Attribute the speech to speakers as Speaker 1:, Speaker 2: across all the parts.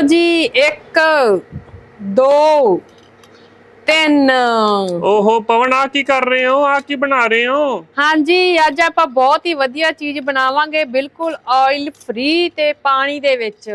Speaker 1: ਲਓ ਜੀ 1 2 3
Speaker 2: ਓਹੋ ਪਵਨ ਆ ਕੀ ਕਰ ਰਹੇ ਹੋ? ਆ ਕੀ ਬਣਾ ਰਹੇ ਹੋ?
Speaker 1: ਹਾਂਜੀ ਅੱਜ ਆਪਾਂ ਬਹੁਤ ਹੀ ਵਧੀਆ ਚੀਜ਼ ਬਣਾਵਾਂਗੇ ਬਿਲਕੁਲ ਆਇਲ ਫ੍ਰੀ ਤੇ ਪਾਣੀ ਦੇ ਵਿੱਚ।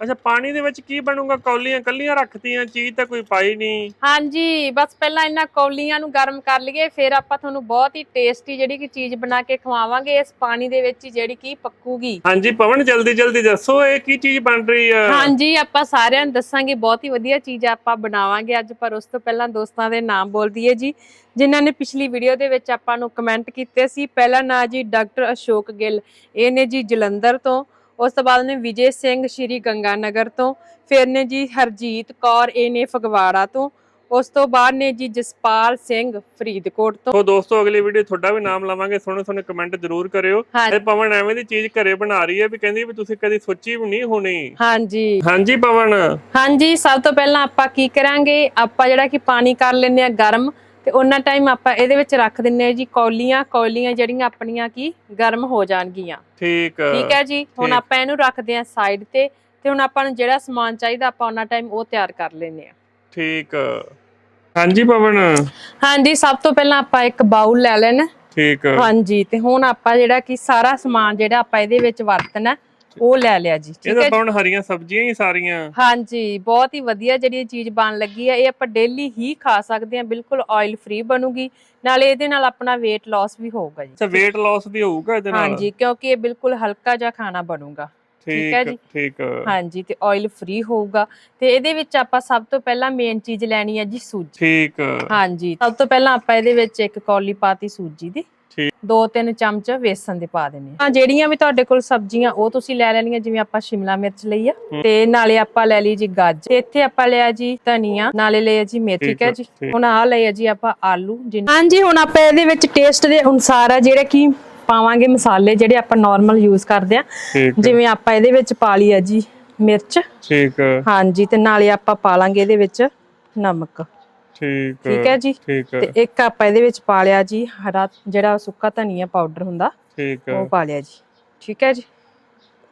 Speaker 2: ਅੱਛਾ ਪਾਣੀ ਦੇ ਵਿੱਚ ਕੀ ਬਣੂਗਾ? ਕੌਲੀਆਂ ਕੱਲੀਆਂ ਰੱਖਤੀਆਂ ਚੀਜ਼ ਤਾਂ ਕੋਈ ਪਾਈ ਨਹੀਂ।
Speaker 1: ਹਾਂਜੀ ਬਸ ਪਹਿਲਾਂ ਇਹਨਾਂ ਕੌਲੀਆਂ ਨੂੰ ਗਰਮ ਕਰ ਲਈਏ ਫਿਰ ਆਪਾਂ ਤੁਹਾਨੂੰ ਬਹੁਤ ਹੀ ਟੇਸਟੀ ਜਿਹੜੀ ਕਿ ਚੀਜ਼ ਬਣਾ ਕੇ ਖਵਾਵਾਂਗੇ ਇਸ ਪਾਣੀ ਦੇ ਵਿੱਚ ਹੀ ਜਿਹੜੀ ਕਿ ਪੱਕੂਗੀ।
Speaker 2: ਹਾਂਜੀ ਪਵਨ ਜਲਦੀ ਜਲਦੀ ਦੱਸੋ ਇਹ ਕੀ ਚੀਜ਼ ਬਣ ਰਹੀ ਆ?
Speaker 1: ਹਾਂਜੀ ਆਪਾਂ ਸਾਰਿਆਂ ਨੂੰ ਦੱਸਾਂਗੇ ਬਹੁਤ ਹੀ ਵਧੀਆ ਚੀਜ਼ ਆਪਾਂ ਬਣਾਵਾਂਗੇ ਅੱਜ ਪਰ ਉਸ ਤੋਂ ਪਹਿਲਾਂ ਦੋਸਤਾਂ ਦੇ ਨਾਮ ਬੋਲ ਦਈਏ ਜੀ। ਜਿਨ੍ਹਾਂ ਨੇ ਪਿਛਲੀ ਵੀਡੀਓ ਦੇ ਵਿੱਚ ਆਪਾਂ ਨੂੰ ਕਮੈਂਟ ਕੀਤੇ ਸੀ ਪਹਿਲਾ ਨਾਂ ਜੀ ਡਾਕਟਰ ਅਸ਼ੋਕ ਗਿੱਲ ਇਹ ਨੇ ਜੀ ਜਲੰਧਰ ਤੋਂ। ਉਸ ਤੋਂ ਬਾਅਦ ਨੇ ਵਿਜੇ ਸਿੰਘ ਸ਼੍ਰੀ ਗੰਗਾਨਗਰ ਤੋਂ ਫਿਰ ਨੇ ਜੀ ਹਰਜੀਤ ਕੌਰ ਇਹ ਨੇ ਫਗਵਾੜਾ ਤੋਂ ਉਸ ਤੋਂ ਬਾਅਦ ਨੇ ਜੀ ਜਸਪਾਲ ਸਿੰਘ ਫਰੀਦਕੋਟ ਤੋਂ।
Speaker 2: ਤੋ ਦੋਸਤੋ ਅਗਲੀ ਵੀਡੀਓ ਤੁਹਾਡਾ ਵੀ ਨਾਮ ਲਵਾਂਗੇ ਸੋਹਣੇ ਸੋਹਣੇ ਕਮੈਂਟ ਜ਼ਰੂਰ ਕਰਿਓ। ਇਹ ਪਵਨ ਐਵੇਂ ਦੀ ਚੀਜ਼ ਘਰੇ ਬਣਾ ਰਹੀ ਹੈ ਵੀ ਕਹਿੰਦੀ ਵੀ ਤੁਸੀਂ ਕਦੀ ਸੋਚੀ ਵੀ ਨਹੀਂ ਹੋਣੀ।
Speaker 1: ਹਾਂਜੀ।
Speaker 2: ਹਾਂਜੀ ਪਵਨ?
Speaker 1: ਹਾਂਜੀ ਸਭ ਤੋਂ ਪਹਿਲਾਂ ਆਪਾਂ ਕੀ ਕਰਾਂਗੇ ਆਪਾਂ ਜਿਹੜਾ ਕਿ ਪਾਣੀ ਕਰ ਲੈਂਦੇ ਆ ਗਰਮ ਤੇ ਉਹਨਾਂ ਟਾਈਮ ਆਪਾਂ ਇਹਦੇ ਵਿੱਚ ਰੱਖ ਦਿੰਨੇ ਆ ਜੀ ਕੌਲੀਆਂ ਕੌਲੀਆਂ ਜਿਹੜੀਆਂ ਆਪਣੀਆਂ ਕੀ ਗਰਮ ਹੋ ਜਾਣਗੀਆਂ।
Speaker 2: ਠੀਕ।
Speaker 1: ਠੀਕ ਹੈ ਜੀ? ਹੁਣ। ਆਪਾਂ ਇਹਨੂੰ ਰੱਖਦੇ ਆ ਸਾਈਡ ਤੇ ਤੇ ਹੁਣ ਆਪਾਂ ਨੂੰ ਜਿਹੜਾ ਸਮਾਨ ਚਾਹੀਦਾ ਆਪਾਂ ਉਹਨਾਂ ਟਾਈਮ ਉਹ ਤਿਆਰ ਕਰ ਲੈਂਦੇ ਆ
Speaker 2: ਠੀਕ। ਹਾਂਜੀ ਪਵਨ?
Speaker 1: ਹਾਂਜੀ ਸਭ ਤੋਂ ਪਹਿਲਾਂ ਆਪਾਂ ਇੱਕ ਬਾਉਲ ਲੈ ਲੈਣਾ।
Speaker 2: ਠੀਕ।
Speaker 1: ਹਾਂਜੀ ਤੇ ਹੁਣ ਆਪਾਂ ਜਿਹੜਾ ਕਿ ਸਾਰਾ ਸਮਾਨ ਜਿਹੜਾ ਆਪਾਂ ਇਹਦੇ ਵਿੱਚ ਵਰਤਣਾ ਉਹ ਲੈ ਲਿਆ ਜੀ ਠੀਕ
Speaker 2: ਇਹਦਾ
Speaker 1: ਹੈ
Speaker 2: ਹਰੀਆਂ ਸਬਜ਼ੀਆਂ ਹੀ ਸਾਰੀਆਂ।
Speaker 1: ਹਾਂਜੀ ਬਹੁਤ ਹੀ ਵਧੀਆ ਜਿਹੜੀ ਇਹ ਚੀਜ਼ ਬਣ ਲੱਗੀ ਹੈ। ਇਹ ਆਪਾਂ ਡੇਲੀ ਹੀ ਖਾ ਸਕਦੇ ਹਾਂ ਬਿਲਕੁਲ ਆਇਲ ਫ੍ਰੀ ਬਣੂਗੀ। ਨਾਲੇ ਇਹਦੇ ਨਾਲ ਆਪਣਾ weight loss ਵੀ ਹੋਊਗਾ ਜੀ।
Speaker 2: ਅੱਛਾ weight loss ਵੀ ਹੋਊਗਾ ਇਹਦੇ ਨਾਲ?
Speaker 1: ਹਾਂਜੀ ਕਿਉਂਕਿ ਇਹ ਬਿਲਕੁਲ ਹਲਕਾ ਜਿਹਾ ਖਾਣਾ ਬਣੂਗਾ। ਠੀਕ ਹੈ ਜੀ।
Speaker 2: ਠੀਕ।
Speaker 1: ਹਾਂਜੀ ਤੇ ਆਇਲ ਫ੍ਰੀ ਹੋਊਗਾ। ਤੇ ਇਹਦੇ ਵਿੱਚ ਆਪਾਂ ਸਭ ਤੋਂ ਪਹਿਲਾਂ ਮੇਨ ਚੀਜ਼ ਲੈਣੀ ਹੈ ਜੀ ਸੂਜੀ।
Speaker 2: ਠੀਕ।
Speaker 1: ਹਾਂਜੀ ਸਭ ਤੋਂ ਪਹਿਲਾਂ ਆਪਾਂ ਇਹਦੇ ਵਿੱਚ ਇੱਕ ਕੌਲੀ ਪਾਤੀ ਸੂਜੀ ਦੀ।
Speaker 2: ਠੀਕ।
Speaker 1: ਦੋ ਤਿੰਨ ਚਮਚ ਵੇਸਣ ਦੇ ਪਾ ਦੇਣੇ ਆ ਜਿਹੜੀਆਂ ਵੀ ਤੁਹਾਡੇ ਕੋਲ ਸਬਜ਼ੀਆਂ ਉਹ ਤੁਸੀਂ ਲੈ ਲੈਣੀਆਂ ਜਿਵੇਂ ਆਪਾਂ ਸ਼ਿਮਲਾ ਮਿਰਚ ਲਈ ਆ। ਤੇ ਨਾਲੇ ਆਪਾਂ ਲੈ ਲਈ ਜੀ ਗਾਜਰ। ਤੇ ਇੱਥੇ ਆਪਾਂ ਲਿਆ ਜੀ ਧਨੀਆ ਨਾਲੇ ਲਿਆ ਜੀ ਮੇਥੀ
Speaker 2: ਆ,
Speaker 1: ਜੀ। ਹੁਣ ਆ ਲਿਆ ਜੀ ਆਪਾਂ ਆਲੂ ਹਾਂਜੀ ਹੁਣ ਆਪਾਂ ਇਹਦੇ ਵਿੱਚ ਟੇਸਟ ਦੇ ਅਨੁਸਾਰ ਆ ਜਿਹੜੇ ਕੀ ਪਾਵਾਂਗੇ ਮਸਾਲੇ ਜਿਹੜੇ ਆਪਾਂ ਨਾਰਮਲ ਯੂਜ਼ ਕਰਦੇ ਆ। ਜਿਵੇਂ ਆਪਾਂ ਇਹਦੇ ਵਿੱਚ ਪਾ ਲਈ ਆ ਜੀ ਮਿਰਚ।
Speaker 2: ਠੀਕ
Speaker 1: ਹਾਂਜੀ ਤੇ ਨਾਲੇ ਆਪਾਂ ਪਾ ਲਾਂਗੇ ਇਹਦੇ ਵਿੱਚ ਨਮਕ।
Speaker 2: ਠੀਕ
Speaker 1: ਠੀਕ ਹੈ ਜੀ?
Speaker 2: ਠੀਕ
Speaker 1: ਤੇ ਇੱਕ ਆਪਾਂ ਇਹਦੇ ਵਿੱਚ ਪਾ ਲਿਆ ਜੀ ਹਰਾ ਜਿਹੜਾ ਸੁੱਕਾ ਧਨੀਆ ਪਾਊਡਰ ਹੁੰਦਾ
Speaker 2: ਠੀਕ
Speaker 1: ਉਹ ਪਾ ਲਿਆ ਜੀ। ਠੀਕ ਹੈ ਜੀ?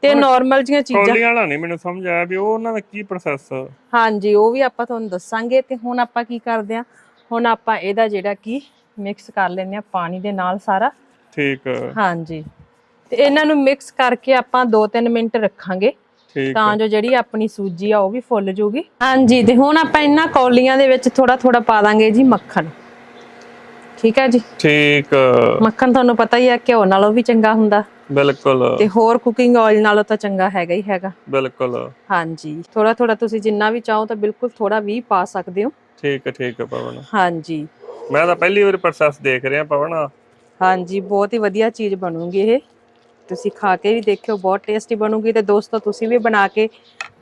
Speaker 1: ਤੇ ਨਾਰਮਲ ਜੀਆਂ ਚੀਜ਼ਾਂ
Speaker 2: ਕੌਲੀਆਂ ਵਾਲਾ ਨਹੀਂ ਮੈਨੂੰ ਸਮਝ ਆਇਆ ਵੀ ਉਹ ਉਹਨਾਂ ਦਾ ਕੀ ਪ੍ਰੋਸੈਸ
Speaker 1: ਹਾਂਜੀ ਉਹ ਵੀ ਆਪਾਂ ਤੁਹਾਨੂੰ ਦੱਸਾਂਗੇ। ਤੇ ਹੁਣ ਆਪਾਂ ਕੀ ਕਰਦੇ ਆ ਹੁਣ ਆਪਾਂ ਇਹਦਾ ਜਿਹੜਾ ਕੀ ਮਿਕਸ ਕਰ ਲੈਂਦੇ ਆ ਪਾਣੀ ਦੇ ਨਾਲ ਸਾਰਾ।
Speaker 2: ਠੀਕ
Speaker 1: ਹਾਂਜੀ। ਤੇ ਇਹਨਾਂ ਨੂੰ ਮਿਕਸ ਕਰਕੇ ਆਪਾਂ 2-3 ਮਿੰਟ ਰੱਖਾਂਗੇ। ਤਾਂ ਜੋ ਜਿਹੜੀ ਆਪਣੀ ਸੂਜੀ ਆ ਉਹ ਵੀ ਫੁੱਲ ਜੂਗੀ। ਹਾਂਜੀ ਤੇ ਹੁਣ ਆਪਾਂ ਇਹਨਾਂ ਕੌਲੀਆਂ ਦੇ ਵਿੱਚ ਥੋੜਾ ਥੋੜਾ ਪਾ ਦਾਂਗੇ ਜੀ ਮੱਖਣ। ਠੀਕ ਹੈ ਜੀ?
Speaker 2: ਠੀਕ।
Speaker 1: ਮੱਖਣ ਤੁਹਾਨੂੰ ਪਤਾ ਹੀ ਹੈ ਘਿਓ ਨਾਲੋਂ ਵੀ ਚੰਗਾ ਹੁੰਦਾ।
Speaker 2: ਬਿਲਕੁਲ।
Speaker 1: ਤੇ ਹੋਰ ਕੁਕਿੰਗ ਆਇਲ ਨਾਲੋਂ ਤਾਂ ਚੰਗਾ ਹੈਗਾ ਹੀ ਹੈਗਾ।
Speaker 2: ਬਿਲਕੁਲ।
Speaker 1: ਹਾਂਜੀ ਥੋੜਾ ਥੋੜਾ ਤੁਸੀਂ ਜਿੰਨਾ ਵੀ ਚਾਹੋ ਤਾਂ ਬਿਲਕੁਲ ਥੋੜਾ ਵੀ ਪਾ ਸਕਦੇ ਹੋ।
Speaker 2: ਠੀਕ ਹੈ ਠੀਕ ਹੈ ਪਵਨ।
Speaker 1: ਹਾਂਜੀ।
Speaker 2: ਮੈਂ ਤਾਂ ਪਹਿਲੀ ਵਾਰ ਪ੍ਰੋਸੈਸ ਦੇਖ ਰਿਹਾ ਪਵਨ।
Speaker 1: ਹਾਂਜੀ ਬਹੁਤ ਹੀ ਵਧੀਆ ਚੀਜ਼ ਬਣੂਗੀ ਇਹ। ਤੁਸੀਂ ਖਾ ਕੇ ਵੀ ਦੇਖਿਓ ਬਹੁਤ ਟੇਸਟੀ ਬਣੂਗੀ ਤੇ ਦੋਸਤੋ ਤੁਸੀਂ ਵੀ ਬਣਾ ਕੇ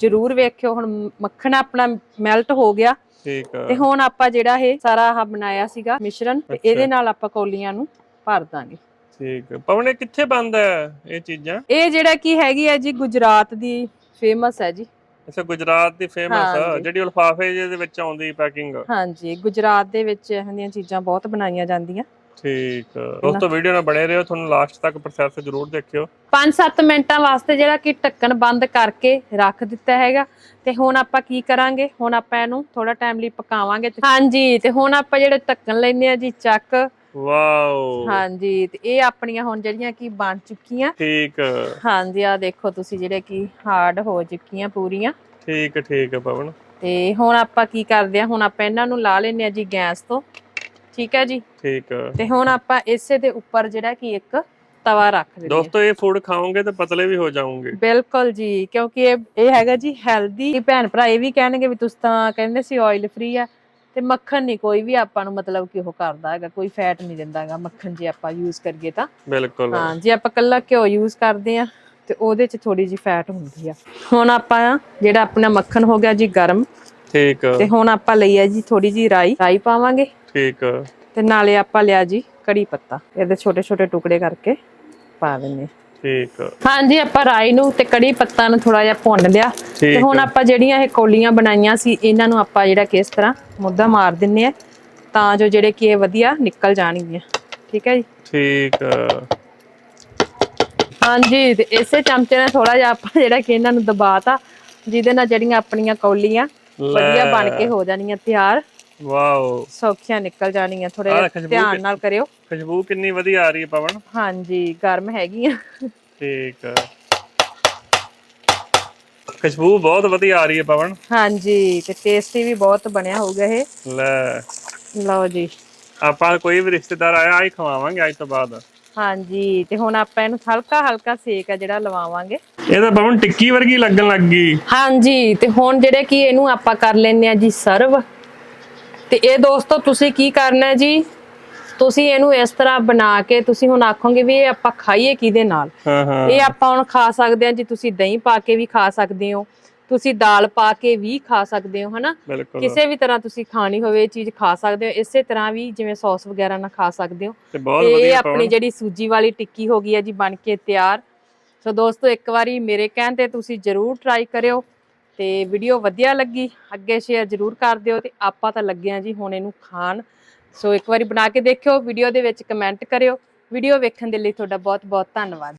Speaker 1: ਜਰੂਰ ਵੇਖਿਓ। ਹੁਣ ਮੱਖਣ ਆਪਣਾ ਮੈਲਟ ਹੋ ਗਿਆ।
Speaker 2: ਠੀਕ
Speaker 1: ਤੇ ਹੁਣ ਆਪਾਂ ਜਿਹੜਾ ਇਹ ਸਾਰਾ ਆਹ ਬਣਾਇਆ ਸੀਗਾ ਮਿਸ਼ਰਣ ਤੇ ਇਹਦੇ ਨਾਲ ਆਪਾਂ ਕੌਲੀਆਂ ਨੂੰ ਭਰ ਦਾਂਗੇ।
Speaker 2: ਠੀਕ ਹੈ। ਪਵਨ ਇਹ ਕਿੱਥੇ ਬੰਦ ਹੈ ਇਹ ਚੀਜ਼ਾਂ?
Speaker 1: ਇਹ ਜਿਹੜਾ ਕੀ ਹੈਗੀ ਹੈ ਜੀ ਗੁਜਰਾਤ ਦੀ ਫੇਮਸ ਹੈ ਜੀ।
Speaker 2: ਅੱਛਾ ਗੁਜਰਾਤ ਦੀ ਫੇਮਸ
Speaker 1: ਹਾਂਜੀ।
Speaker 2: ਜਿਹੜੀ ਲਫਾਫੇ ਜਿਹੇ ਦੇ ਵਿੱਚ ਆਉਂਦੀ ਪੈਕਿੰਗ
Speaker 1: ਹਾਂਜੀ ਗੁਜਰਾਤ ਦੇ ਵਿੱਚ ਇਹੋ ਜਿਹੀਆਂ ਚੀਜ਼ਾਂ ਬਹੁਤ ਬਣਾਈਆਂ ਜਾਂਦੀਆਂ।
Speaker 2: ਠੀਕ ਦੋਸਤੋ ਵੀਡੀਓ ਨਾਲ ਬਣੇ ਰਹੋ ਤੁਹਾਨੂੰ ਲਾਸਟ ਤੱਕ ਪ੍ਰੋਸੈਸ ਜ਼ਰੂਰ ਦੇਖਿਓ।
Speaker 1: 5-7 ਮਿੰਟਾਂ ਵਾਸਤੇ ਜਿਹੜਾ ਕਿ ਢੱਕਣ ਬੰਦ ਕਰਕੇ ਰੱਖ ਦਿੱਤਾ ਹੈਗਾ। ਤੇ ਹੁਣ ਆਪਾਂ ਕੀ ਕਰਾਂਗੇ? ਹੁਣ ਆਪਾਂ ਇਹਨੂੰ ਥੋੜਾ ਟਾਈਮ ਲਈ ਪਕਾਵਾਂਗੇ। ਤੇ- ਹਾਂਜੀ ਤੇ ਹੁਣ ਆਪਾਂ ਜਿਹੜੇ ਢੱਕਣ ਲੈਨੇ ਆ ਜੀ ਚੱਕ।
Speaker 2: ਵਾਓ।
Speaker 1: ਹਾਂਜੀ ਤੇ ਇਹ ਆਪਣੀਆਂ ਹੁਣ ਜਿਹੜੀਆਂ ਕਿ ਬਣ ਚੁੱਕੀਆਂ।
Speaker 2: ਠੀਕ
Speaker 1: ਹਾਂਜੀ ਆ ਦੇਖੋ ਤੁਸੀਂ ਜਿਹੜੇ ਕਿ ਹਾਰਡ ਹੋ ਚੁੱਕੀਆਂ ਪੂਰੀਆਂ।
Speaker 2: ਠੀਕ ਠੀਕ ਹੈ ਪਵਨ।
Speaker 1: ਤੇ ਹੁਣ ਆਪਾਂ ਕੀ ਕਰਦੇ ਆ ਹੁਣ ਆਪਾਂ ਇਹਨਾਂ ਨੂੰ ਲਾ ਲੈਨੇ ਆ ਜੀ ਗੈਸ ਤੋਂ। ਠੀਕ ਹੈ ਜੀ?
Speaker 2: ਠੀਕ
Speaker 1: ਤੇ ਹੁਣ ਆਪਾਂ ਇਸੇ ਦੇ ਉੱਪਰ ਜਿਹੜਾ ਕਿ ਇੱਕ ਤਵਾ ਰੱਖ ਦਿੰਦੇ
Speaker 2: ਦੋਸਤੋ ਇਹ ਫੂਡ ਖਾਓਗੇ ਤਾਂ ਪਤਲੇ ਵੀ ਹੋ ਜਾਓਗੇ।
Speaker 1: ਬਿਲਕੁਲ ਜੀ ਕਿਉਂਕਿ ਇਹ ਇਹ ਹੈਗਾ ਜੀ ਹੈਲਦੀ ਭੈਣ ਭਰਾ ਇਹ ਵੀ ਕਹਿਣਗੇ ਵੀ ਤੁਸੀਂ ਤਾਂ ਕਹਿੰਦੇ ਸੀ ਆਇਲ ਫ੍ਰੀ ਆ ਤੇ ਮੱਖਣ ਨਹੀਂ ਕੋਈ ਵੀ ਆਪਾਂ ਨੂੰ ਮਤਲਬ ਕਿ ਉਹ ਕਰਦਾ ਹੈਗਾ ਕੋਈ ਫੈਟ ਨਹੀਂ ਦਿੰਦਾ ਹੈਗਾ ਮੱਖਣ ਜੇ ਆਪਾਂ ਯੂਜ਼ ਕਰੀਏ ਤਾਂ।
Speaker 2: ਬਿਲਕੁਲ।
Speaker 1: ਹਾਂ ਜੇ ਆਪਾਂ ਕੱਲਾ ਘਿਓ ਯੂਜ਼ ਕਰਦੇ ਆ ਤੇ ਉਹਦੇ 'ਚ ਥੋੜੀ ਜੀ ਫੈਟ ਹੁੰਦੀ ਆ। ਹੁਣ ਆਪਾਂ ਜਿਹੜਾ ਆਪਣਾ ਮੱਖਣ ਹੋ ਗਿਆ ਜੀ ਗਰਮ
Speaker 2: ਠੀਕ
Speaker 1: ਤੇ ਹੁਣ ਆਪਾਂ ਲਈ ਆ ਜੀ ਥੋੜੀ ਜੀ ਰਾਈ। ਰਾਈ ਪਾਵਾਂਗੇ।
Speaker 2: ਠੀਕ
Speaker 1: ਤੇ ਨਾਲੇ ਆਪਾਂ ਲਿਆ ਜੀ ਕੜੀ ਪੱਤਾ। ਇਹਦੇ ਛੋਟੇ ਛੋਟੇ ਟੁਕੜੇ ਕਰਕੇ ਪਾ ਦਿੰਨੇ ਆ।
Speaker 2: ਠੀਕ
Speaker 1: ਹਾਂਜੀ ਆਪਾਂ ਰਾਈ ਨੂੰ ਤੇ ਕੜੀ ਪੱਤਾ ਨੂੰ ਥੋੜਾ ਜਿਹਾ ਭੁੰਨ ਲਿਆ। ਤੇ ਹੁਣ ਆਪਾਂ ਜਿਹੜੀਆਂ ਇਹ ਕੌਲੀਆਂ ਬਣਾਈਆਂ ਸੀ ਇਹਨਾਂ ਨੂੰ ਆਪਾਂ ਜਿਹੜਾ ਕਿ ਇਸ ਤਰ੍ਹਾਂ ਮੁੱਦਾ ਮਾਰ ਦਿੰਨੇ ਆ ਤਾਂ ਜੋ ਜਿਹੜੇ ਕਿ ਇਹ ਵਧੀਆ ਨਿਕਲ ਜਾਣਗੀਆਂ। ਠੀਕ ਹੈ ਜੀ?
Speaker 2: ਠੀਕ
Speaker 1: ਹਾਂਜੀ ਤੇ ਇਸੇ ਚਮਚੇ ਨਾਲ ਥੋੜਾ ਜਿਹਾ ਆਪਾਂ ਜਿਹੜਾ ਕਿ ਇਹਨਾਂ ਨੂੰ ਦਬਾਤਾ ਜਿਹਦੇ ਨਾਲ ਜਿਹੜੀਆਂ ਆਪਣੀਆਂ ਕੌਲੀਆਂ ਵਧੀਆ। ਬਣ ਕੇ ਹੋ ਜਾਣੀਆਂ ਤਿਆਰ।
Speaker 2: ਵਾਓ
Speaker 1: ਸੌਖੀਆਂ ਨਿਕਲ ਜਾਣੀਆਂ ਥੋੜੇ
Speaker 2: ਆਹ ਖੁਸ਼ਬੂ
Speaker 1: ਧਿਆਨ
Speaker 2: ਕਿ-
Speaker 1: ਨਾਲ ਕਰਿਓ।
Speaker 2: ਖੁਸ਼ਬੂ ਕਿੰਨੀ ਵਧੀਆ ਆ ਰਹੀ ਹੈ ਪਵਨ।
Speaker 1: ਹਾਂਜੀ ਗਰਮ ਹੈਗੀਆਂ।
Speaker 2: ਠੀਕ ਆ। ਖੁਸ਼ਬੂ ਬਹੁਤ ਵਧੀਆ ਆ ਰਹੀ ਹੈ ਪਵਨ।
Speaker 1: ਹਾਂਜੀ ਤੇ ਟੇਸਟੀ ਵੀ ਬਹੁਤ ਬਣਿਆ ਹੋਊਗਾ ਇਹ।
Speaker 2: ਲੈ।
Speaker 1: ਲਓ ਜੀ।
Speaker 2: ਆਪਾਂ ਕੋਈ ਵੀ ਰਿਸ਼ਤੇਦਾਰ ਆਇਆ ਆਈ ਖਵਾਵਾਂਗੇ ਅੱਜ ਤੋਂ ਬਾਅਦ।
Speaker 1: ਹਾਂਜੀ ਤੇ ਹੁਣ ਆਪਾਂ ਇਹਨੂੰ ਹਲਕਾ ਹਲਕਾ ਸੇਕ ਆ ਜਿਹੜਾ ਲਵਾਵਾਂਗੇ।
Speaker 2: ਇਹ ਤਾਂ ਪਵਨ ਟਿੱਕੀ ਵਰਗੀ ਲੱਗਣ ਲੱਗ ਗਈ।
Speaker 1: ਹਾਂਜੀ ਤੇ ਹੁਣ ਜਿਹੜੇ ਕੀ ਇਹਨੂੰ ਆਪਾਂ ਕਰ ਲੈਨੇ ਆ ਜੀ ਸਰਵ। ਤੇ ਇਹ ਦੋਸਤੋ ਤੁਸੀਂ ਕੀ ਕਰਨਾ ਹੈ ਜੀ? ਤੁਸੀਂ ਇਹਨੂੰ ਇਸ ਤਰ੍ਹਾਂ ਬਣਾ ਕੇ ਤੁਸੀਂ ਹੁਣ ਆਖੋਗੇ ਵੀ ਇਹ ਆਪਾਂ ਖਾਈਏ ਕਿਹਦੇ ਨਾਲ? ਇਹ ਆਪਾਂ ਹੁਣ ਖਾ ਸਕਦੇ ਹਾਂ ਜੀ ਤੁਸੀਂ ਦਹੀਂ ਪਾ ਕੇ ਵੀ ਖਾ ਸਕਦੇ ਹੋ ਤੁਸੀਂ ਦਾਲ ਪਾ ਕੇ ਵੀ ਖਾ ਸਕਦੇ ਹੋ ਹਨਾ? ਕਿਸੇ ਵੀ ਤਰ੍ਹਾਂ ਤੁਸੀਂ ਖਾਣੀ ਹੋਵੇ ਇਹ ਚੀਜ਼ ਖਾ ਸਕਦੇ ਹੋ ਇਸੇ ਤਰ੍ਹਾਂ ਵੀ ਜਿਵੇਂ ਸੌਸ ਵਗੈਰਾ ਨਾਲ ਖਾ ਸਕਦੇ ਹੋ। ਇਹ ਆਪਣੀ ਜਿਹੜੀ ਸੂਜੀ ਵਾਲੀ ਟਿੱਕੀ ਹੋ ਗਈ ਹੈ ਜੀ ਬਣ ਕੇ ਤਿਆਰ। ਸੋ ਦੋਸਤੋ ਇੱਕ ਵਾਰੀ ਮੇਰੇ ਕਹਿਣ ਤੇ ਤੁਸੀਂ ਜਰੂਰ ਟਰਾਈ ਕਰਿਓ। ਤੇ ਵੀਡੀਓ ਵਧੀਆ ਲੱਗੀ, ਅੱਗੇ ਸ਼ੇਅਰ ਜਰੂਰ ਕਰ ਦਿਓ ਤੇ ਆਪਾਂ ਤਾਂ ਲੱਗੇ ਆ ਜੀ ਹੁਣ ਇਹਨੂੰ ਖਾਣ। ਸੋ ਇੱਕ ਵਾਰੀ ਬਣਾ ਕੇ ਦੇਖਿਓ ਵੀਡੀਓ ਦੇ ਵਿੱਚ ਕਮੈਂਟ ਕਰਿਓ। ਵੀਡੀਓ ਵੇਖਣ ਦੇ ਲਈ ਤੁਹਾਡਾ ਬਹੁਤ ਬਹੁਤ ਧੰਨਵਾਦ।